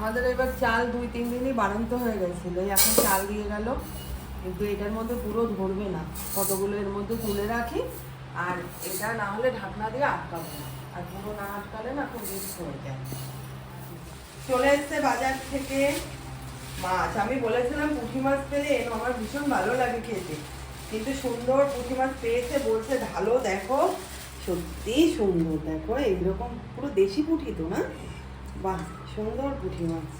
আমাদের এবার চাল দুই, তিন দিনই বাড়ন্ত হয়ে গেছিল। এখন চাল দিয়ে গেল। কিন্তু এটার মধ্যে পুরো ধরবে না। কতগুলো এর মধ্যে তুলে রাখি। আর এটা না হলে ঢাকনা দিয়ে আটকাবো না। আর পুরো না আটকালে না খুব রিস্ক হয়ে যায়। চলে এসছে বাজার থেকে মাছ। আমি বলেছিলাম পুঁটি মাছ পেলে এনো আমার ভীষণ ভালো লাগে খেতে। কিন্তু সুন্দর পুঁটি মাছ পেয়েছে বলছে, ভালো দেখো। সত্যি সুন্দর দেখো। এইরকম পুরো দেশি পুঁটি তো না? বাহ সুন্দর পুঁটি মাছ।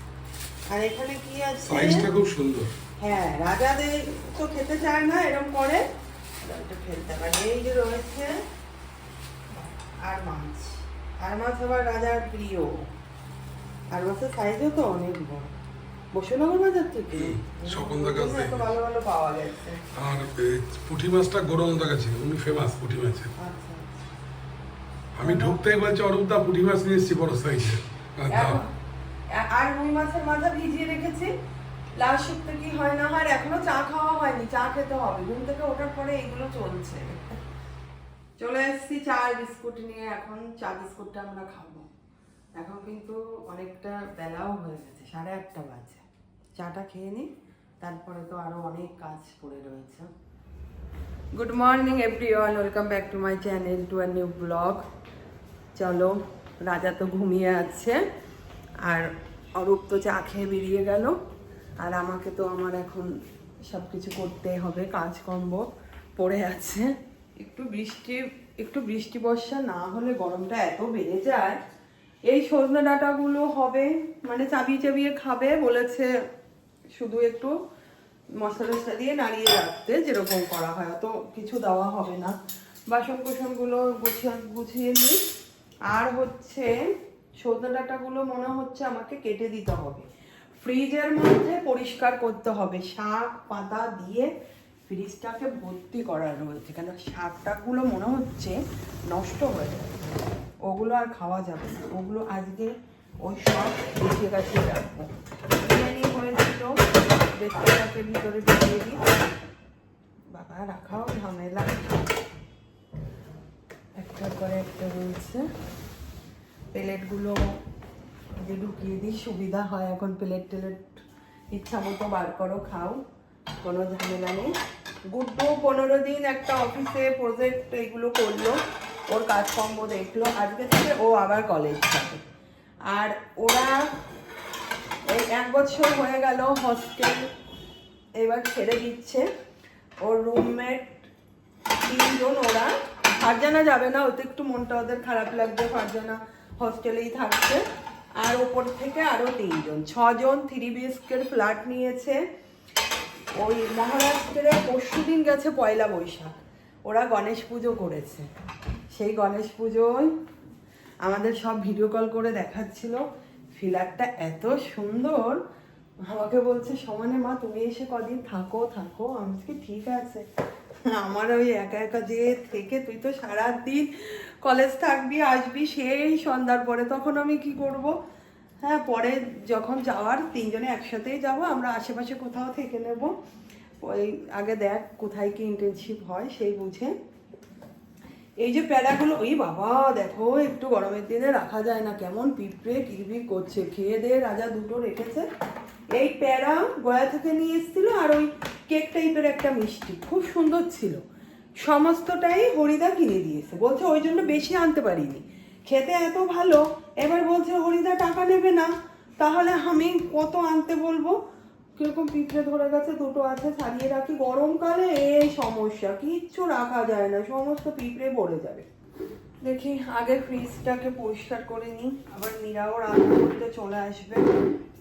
আর এখানে কি আছে? সাইজটা খুব সুন্দর। হ্যাঁ রাজাদের তো খেতে চায় না এরকম করে। ওটা ফেলতে পারে। এই যে রয়েছে আর মাছ। আর মাছ আবার রাজার প্রিয়। আর মাছের সাইজও তো অনেক বড়। বসুনগর বাজার থেকে? স্বপনদার কাছ এত ভালো ভালো পাওয়া গেছে। আর পুঁটি মাছটা কাছে উনি ফেমাস পুঁটি মাছে আমি ঢুকতেই বলছি অরূপদা পুঁটি মাছ নিয়ে এসেছি বড় সাইজের আর রুই মাছের মাথা ভিজিয়ে রেখেছি। লাস্ট সপ্তাহে কি হয় না হয় আর এখনও চা খাওয়া হয়নি চা খেতে হবে। ঘুম থেকে ওঠার পরে এগুলো চলছে। চলে এসেছি চা বিস্কুট নিয়ে। এখন চা বিস্কুটটা আমরা খাব। এখন কিন্তু অনেকটা বেলাও হয়ে গেছে সাড়ে আটটা বাজে। চাটা খেয়ে নিই তারপরে তো আরও অনেক কাজ পড়ে রয়েছে। Good morning everyone welcome back to my channel to a new vlog. চলো রাজা তো ঘুমিয়ে আছে। আর অরূপ তো চা খেয়ে বেরিয়ে গেল। আর আমাকে তো আমার এখন সব কিছু করতে হবে, কাজকর্ম পড়ে আছে। একটু বৃষ্টি একটু বৃষ্টি বর্ষা না হলে গরমটা এত বেড়ে যায়। এই সজনে ডাঁটাগুলো হবে মানে চাবিয়ে চাবিয়ে খাবে, বলেছে শুধু একটু মশলা টশলা দিয়ে নাড়িয়ে রাখতে যেরকম করা হয়, অত কিছু দেওয়া হবে না। বাসন কোসনগুলো গুছিয়ে গুছিয়ে নিই। আর হচ্ছে সজনে ডাঁটাগুলো মনে হচ্ছে আমাকে কেটে দিতে হবে। ফ্রিজের মধ্যে পরিষ্কার করতে হবে। শাক, পাতা দিয়ে ফ্রিজটাকে ভর্তি করা রয়েছে। কেন শাক টাকগুলো মনে হচ্ছে নষ্ট হয়ে যাবে। ওগুলো আর খাওয়া যাবে না। ওগুলো আজকে ওই সব গুছিয়ে গাছিয়ে রাখব। বিরিয়ানি হয়েছিল বেসনটাকে ভিতরে ঢুকিয়ে দিই। বাবা, রাখাও ঝামেলা। করে একটা রয়েছে। প্লেটগুলো যে ঢুকিয়ে দিই, সুবিধা হয় এখন প্লেট টেলেট ইচ্ছা মতো বার করো, খাও, কোনো ঝামেলা নেই। গুড্ডু পনেরো দিন একটা অফিসে প্রজেক্ট এগুলো করল, ওর কাজকর্ম দেখল, আজকে থেকে ও আবার কলেজ যাবে। আর ওরা এই এক বছর হয়ে গেল হস্টেল এবার ছেড়ে দিচ্ছে। ওর রুমমেট তিনজন ওরা ফারজানা যাবে না, ওতে একটু মনটা ওদের খারাপ লাগবে, ফারজানা হস্টেলেই থাকছে। আর ওপর থেকে আরও তিনজন, ছজন থ্রি বিএসকের ফ্ল্যাট নিয়েছে। ওই মহারাষ্ট্রে পরশু দিন গেছে পয়লা বৈশাখ, ওরা গণেশ পুজো করেছে। সেই গণেশ পুজোয় আমাদের সব ভিডিও কল করে দেখাচ্ছিল ফ্ল্যাটটা এত সুন্দর। আমাকে বলছে, সমানে মা, তুমি এসে কদিন থাকো থাকো, আমি ঠিক আছে। আমার ওই একা একা যে থেকে তুই তো সারাদিন কলেজ থাকবি, আসবি সেই সন্ধ্যার পরে তখন আমি কি করব? হ্যাঁ পরে যখন যাওয়ার তিনজনে একসাথেই যাব, আমরা আশেপাশে কোথাও থেকে নেব। ওই আগে দেখ কোথায় কি ইন্টার্নশিপ হয় সেই বুঝে। এই যে প্যাড়াগুলো ওই বাবা, দেখো একটু গরমের দিনে রাখা যায় না, কেমন পিঁপড়ে কিরবির করছে। খেয়ে দিয়ে রাজা দুটো রেখেছে। এই প্যাড়া গয়া থেকে নিয়ে এসেছিল আর ওই কেক টাইপের একটা মিষ্টি, খুব সুন্দর ছিল। সমস্তটাই হরিদা কিনে দিয়েছে। বলছে ওই জন্য বেশি আনতে পারিনি। খেতে এত ভালো, এবার বলছে হরিদা টাকা নেবে না, তাহলে আমি কত আনতে বলব? কীরকম পিঁপড়ে ধরে গেছে, দুটো আছে, ছাড়িয়ে রাখি। গরমকালে এই সমস্যা, কিচ্ছু রাখা যায় না, সমস্ত পিঁপড়ে ভরে যাবে। দেখি, আগে ফ্রিজটাকে পরিষ্কার করে নিই। আবার মীরাও রান্না করতে চলে আসবে।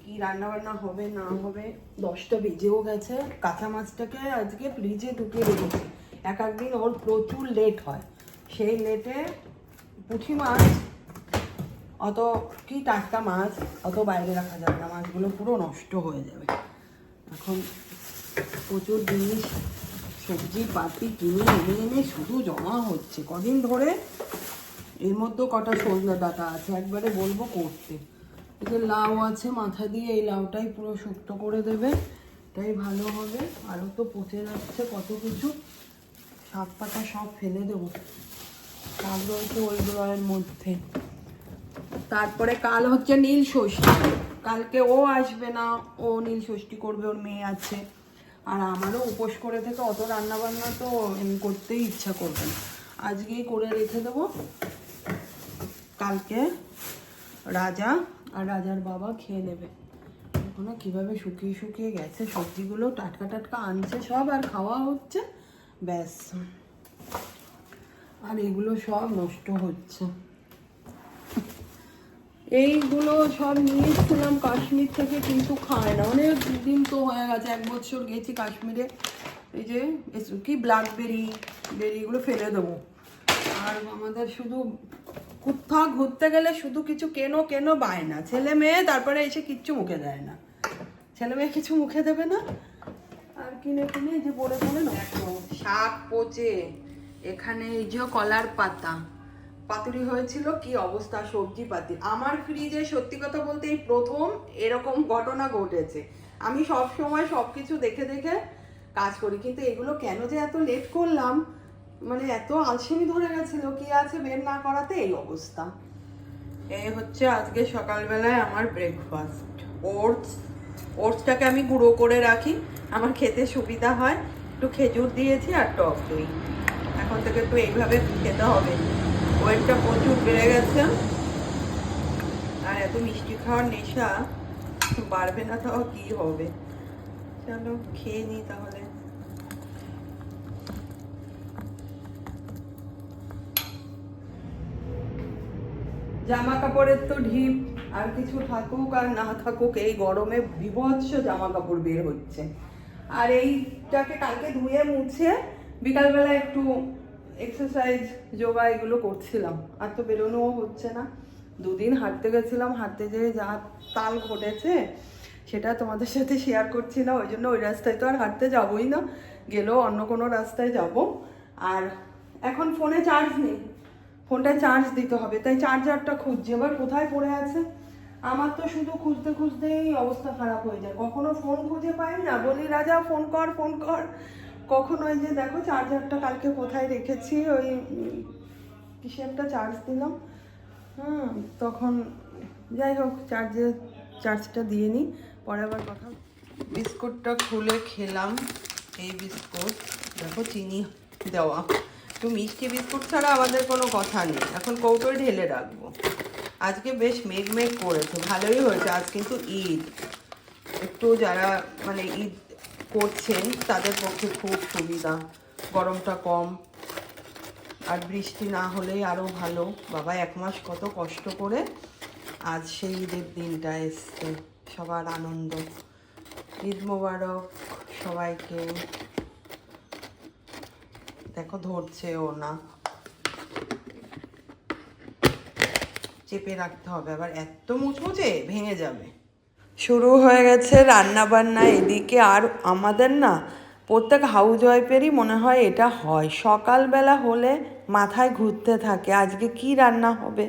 কি রান্না বান্না হবে, না হবে? দশটা বেজেও গেছে। কাঁচা মাছটাকে আজকে ফ্রিজে ঢুকিয়ে রেখেছি। এক একদিন ওর প্রচুর লেট হয়। সেই লেটে পুঁটি মাছ, অত কি টাটকা মাছ, অত বাইরে রাখা যাবে না। মাছগুলো পুরো নষ্ট হয়ে যাবে। এখন প্রচুর জিনিস সবজি পাতি কিনে এনে এনে শুধু জমা হচ্ছে। কদিন ধরে এর মধ্যেও কটা সজনে ডাটা আছে, একবারে বলব করতে। এই যে লাউ আছে, মাথা দিয়ে এই লাউটাই পুরো শুক্ত করে দেবে, এটাই ভালো হবে। আরও তো পচে যাচ্ছে কত কিছু। শাক পাতা সব ফেলে দেবো। শাক রয়েছে ওইগুলোর মধ্যে। তারপরে কাল হচ্ছে নীল ষষ্ঠী। কালকে ও আসবে না, ও নীল ষষ্ঠী করবে, ওর মেয়ে আছে। আর আমারও উপোস করে থেকে অত রান্না বান্না তো করতেই ইচ্ছা করবে না। আজকেই করে রেখে দেবো। কালকে রাজা আর রাজার বাবা খেয়ে নেবে। এখনও কীভাবে শুকিয়ে শুকিয়ে গেছে, সবজিগুলো টাটকা টাটকা আনছে, সব আর খাওয়া হচ্ছে, ব্যাস। আর এগুলো সব নষ্ট হচ্ছে। এইগুলো সব নিয়ে এসেছিলাম কাশ্মীর থেকে, কিন্তু খায় না। অনেক দিন তো হয়ে গেছে, এক বছর গেছি কাশ্মীরে। এই যে কি ব্ল্যাকবেরি বেরিগুলো ফেলে দেবো। আর আমাদের শুধু কোথাও ঘুরতে গেলে শুধু কিছু কেনো কেনো বায় না। ছেলে মেয়ে, তারপরে এসে কিচ্ছু মুখে দেয় না। ছেলে মেয়ে কিছু মুখে দেবে না। আর কিনে কিনে এই যে পরে পরে নষ্ট শাক পচে, এখানে এই যে কলার পাতা। পাতুরি হয়েছিল, কি অবস্থা সবজি পাতি। আমার ফ্রিজে সত্যি কথা বলতে এই প্রথম এরকম ঘটনা ঘটেছে। আমি সব সময় সব কিছু দেখে দেখে কাজ করি, কিন্তু এগুলো কেন যে এত লেট করলাম? মানে এত আলসেমি ধরে গেছিল, কি আছে বের না করাতে? এই অবস্থা। এই হচ্ছে আজকে সকালবেলায় আমার ব্রেকফাস্ট ওটস ওটসটাকে আমি গুঁড়ো করে রাখি, আমার খেতে সুবিধা হয়। একটু খেজুর দিয়েছি আর টক দই। এখন থেকে একটু এইভাবে খেতে হবে। ওয়েটটা প্রচুর বেড়ে গেছে। আর এত মিষ্টি খাওয়ার নেশা বাড়বে না তাও কি হবে? চলো খেয়ে নিই তাহলে। জামা কাপড়ের তো ঢিপ, আর কিছু থাকুক আর না থাকুক, এই গরমে বিভৎস জামা কাপড় বের হচ্ছে। আর এইটাকে কালকে ধুয়ে মুছে বিকালবেলা একটু এক্সারসাইজ যোগা এগুলো করছিলাম। আর তো বেরোনোও হচ্ছে না। দুদিন হাঁটতে গেছিলাম, হাঁটতে যেয়ে যা তাল ঘটেছে, সেটা তোমাদের সাথে শেয়ার করছি না, ওই জন্য ওই রাস্তায় তো আর হাঁটতে যাবোই না, গেলেও অন্য কোনো রাস্তায় যাব। আর এখন ফোনে চার্জ নেই, ফোনটা চার্জ দিতে হবে, তাই চার্জারটা খুঁজছি। এবার কোথায় পড়ে আছে? আমার তো শুধু খুঁজতে খুঁজতেই অবস্থা খারাপ হয়ে যায়। কখনো ফোন খুঁজে পাই না, বলি, রাজা ফোন কর ফোন কর। কখনো ওই যে দেখো চার্জারটা কালকে কোথায় রেখেছি, ওই কিসে একটা চার্জ দিলাম। হুম, তখন যাই হোক চার্জে চার্জটা দিয়ে নিই। পরে আবার কথা বিস্কুটটা খুলে খেলাম, এই বিস্কুট। দেখো চিনি দেওয়া। একটু মিষ্টি বিস্কুট ছাড়া আমাদের কোনো কথা নেই। এখন কৌটোয় ঢেলে রাখব। আজকে বেশ মেঘ মেঘ করেছে, ভালোই হয়েছে। আজ কিন্তু ঈদ। একটু যারা মানে ঈদ করছেন, তাদের পক্ষে খুব সুবিধা। গরমটা কম। আর বৃষ্টি না হলেই আরও ভালো। বাবা, এক মাস কত কষ্ট করে আজ সেই ঈদের দিনটা এসছে। সবার আনন্দ। ঈদ মোবারক সবাইকে। দেখো, ধরছে ও না। চেপে রাখতে হবে। আবার এত মুচমুচে ভেঙে যাবে। শুরু হয়ে গেছে রান্নাবান্না, এদিকে আর আমাদের না প্রত্যেক হাউস ওয়াইফেরই মনে হয় এটা হয়। সকালবেলা হলে মাথায় ঘুরতে থাকে, আজকে কি রান্না হবে,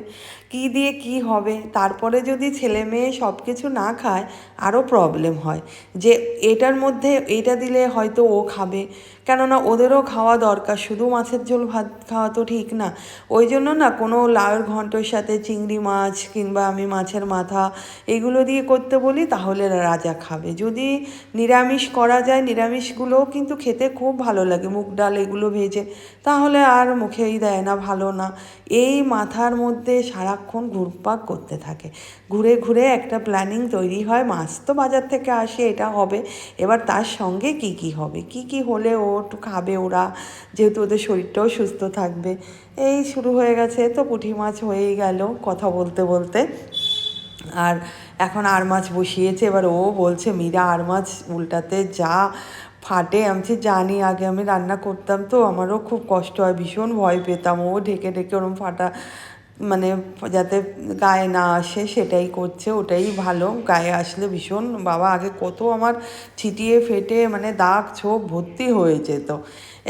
কি দিয়ে কি হবে, তারপরে যদি ছেলে মেয়ে সব কিছু না খায় আরও প্রবলেম হয়। যে এটার মধ্যে এটা দিলে হয়তো ও খাবে, কেননা ওদেরও খাওয়া দরকার, শুধু মাছের ঝোল ভাত খাওয়া তো ঠিক না। ওই জন্য না কোনো লাউয়ের ঘন্টর সাথে চিংড়ি মাছ কিংবা আমি মাছের মাথা এগুলো দিয়ে করতে বলি, তাহলে রাজা খাবে। যদি নিরামিষ করা যায়, নিরামিষগুলোও কিন্তু খেতে খুব ভালো লাগে, মুগ ডাল এগুলো ভেজে, তাহলে আর মুখেই দেয় না, ভালো না। এই মাথার মধ্যে সারাক্ষণ ঘুরপাক করতে থাকে। ঘুরে ঘুরে একটা প্ল্যানিং তৈরি হয়, মাছ তো বাজার থেকে আসে, এটা হবে। এবার তার সঙ্গে কি কি হবে? কি কি হলে ও একটু খাবে ওরা? যেহেতু ওদের শরীরটাও সুস্থ থাকবে। এই শুরু হয়ে গেছে, তো পুঁটি মাছ হয়েই গেল কথা বলতে বলতে। আর এখন আর মাছ বসিয়েছে, এবার ও বলছে, মীরা, আর মাছ উল্টাতে যা। ফাটে, আমি জানি, আগে আমি রান্না করতাম তো, আমারও খুব কষ্ট হয়, ভীষণ ভয় পেতাম। ও ঢেকে ঢেকে ওরম ফাটা মানে যাতে গায়ে না আসে, সেটাই করছে, ওটাই ভালো। গায়ে আসলে ভীষণ, বাবা আগে কত আমার ছিটিয়ে ফেটে মানে দাগ ছোপ ভর্তি হয়ে যেত।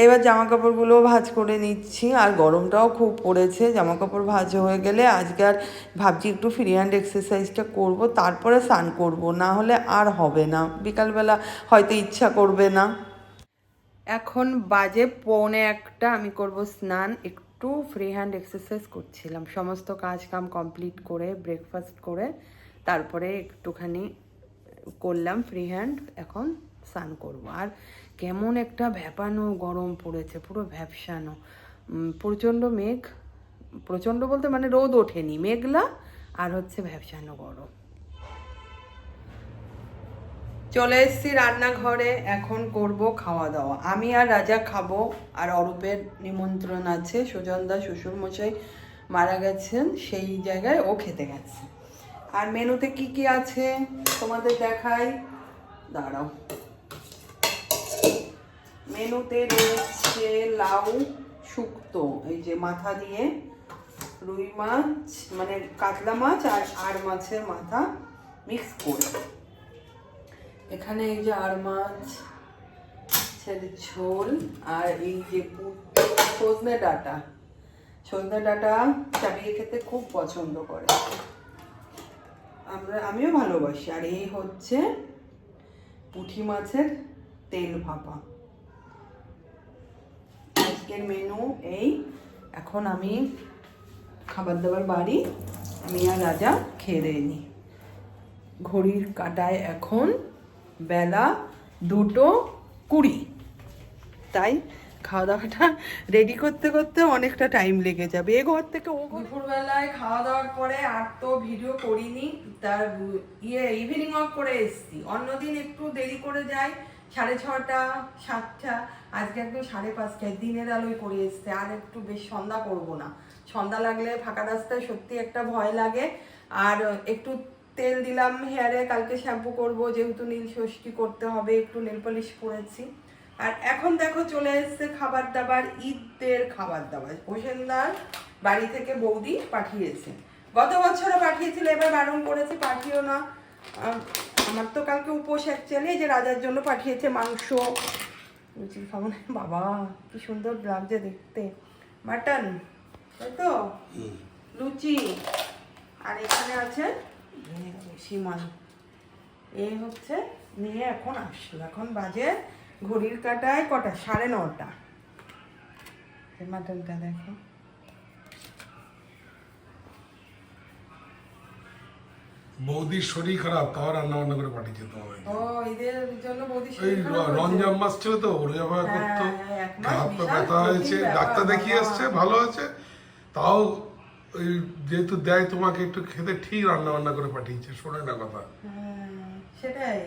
এবার জামা কাপড়গুলো ভাঁজ করে নিচ্ছি, আর গরমটাও খুব পড়েছে। জামা কাপড় ভাঁজ হয়ে গেলে আজকে আর ভাবছি একটু ফ্রি হ্যান্ড এক্সারসাইজটা করব, তারপরে স্নান করব, না হলে আর হবে না। বিকালবেলা হয়তো ইচ্ছা করবে না। এখন বাজে পৌনে একটা, আমি করব স্নান, একটু ফ্রি হ্যান্ড এক্সারসাইজ করছিলাম। সমস্ত কাজ কাম কমপ্লিট করে ব্রেকফাস্ট করে, তারপরে একটুখানি করলাম ফ্রি হ্যান্ড এখন স্নান করব। আর কেমন একটা ভ্যাপানো গরম পড়েছে, পুরো ভ্যাপসানো। প্রচণ্ড মেঘ, প্রচণ্ড বলতে মানে রোদ ওঠেনি, মেঘলা আর হচ্ছে ভ্যাপসানো গরম। চলে এসেছি রান্নাঘরে, এখন করব খাওয়া দাওয়া। আমি আর রাজা খাব, আর অরূপের নিমন্ত্রণ আছে, সুজনদা শ্বশুরমশাই মারা গেছেন, সেই জায়গায় ও খেতে গেছে। আর মেনুতে কি কি আছে তোমাদের দেখাই? দাঁড়াও। মেনুতে রয়েছে লাউ শুক্তো, এই যে মাথা দিয়ে রুই মাছ মানে কাতলা মাছ আর আর মাছের মাথা মিক্স করে। এখানে এই যে আর মাছ ছেলে ঝোল আর এই যে সজনে ডাটা। সজনে ডাটা চাবিয়ে খেতে খুব পছন্দ করে। আমরা আমিও ভালোবাসি। আর এই হচ্ছে পুঁটি মাছের তেল ভাপা। আজকের মেনু এই। এখন আমি খাবার দাবার বাড়ি, আমি আর রাজা খেয়ে দিয়ে নিই ঘড়ির কাটায় এখন বেলা দুটো কুড়ি। তাই খাওয়া দাওয়াটা রেডি করতে করতে অনেকটা টাইম লেগে যাবে। এ ঘর থেকে ও দুপুরবেলায় খাওয়া দাওয়ার পরে আর তো ভিডিও করিনি। তার ইয়ে ইভিনিং ওয়াক করে এসেছি। অন্যদিন একটু দেরি করে যাই। সাড়ে ছটা, সাতটা, আজকে একদম সাড়ে পাঁচটায় দিনের আলোয় করে এসছে। আর একটু বেশ সন্ধ্যা করব না। সন্ধ্যা লাগলে ফাঁকা রাস্তায় সত্যি একটা ভয় লাগে। আর একটু তেল দিলাম হেয়ারে কালকে শ্যাম্পু করব যেহেতু নীল ষষ্ঠী করতে হবে একটু নেল পলিশ করেছি। আর এখন দেখো চলে এসছে খাবার দাবার ঈদের খাবার দাবার। হোসেনদার বাড়ি থেকে বৌদি পাঠিয়েছে। গত বছরও পাঠিয়েছিল এবার বারণ করেছে পাঠিও না। আমার তো কালকে উপোস অ্যাকচুয়ালি যে রাজার জন্য পাঠিয়েছে মাংস। লুচি খাব না বাবা কি সুন্দর লাগছে দেখতে। মাটন তাই তো? লুচি। আর এখানে আছে সীমান এই হচ্ছে নিয়ে এখন আসলো। এখন বাজে ঘড়ির কাটায় কটা? সাড়ে নটা। মাটনটা দেখো। বৌদির শরীর খারাপ তাও রান্না বান্না করে পাঠিয়েছে তোমার ও ঈদের জন্য বৌদি এই রঞ্জাম মাস ছিল তো ওর ব্যাপার হ্যাঁ, করতো। হাত পা ব্যথা হয়েছে ডাক্তার দেখিয়ে। এসছে ভালো আছে। তাও ওই যেহেতু দেয় তোমাকে একটু খেতে ঠিক রান্না বান্না করে পাঠিয়েছে শোনে না কথা। হ্যাঁ, সেটাই।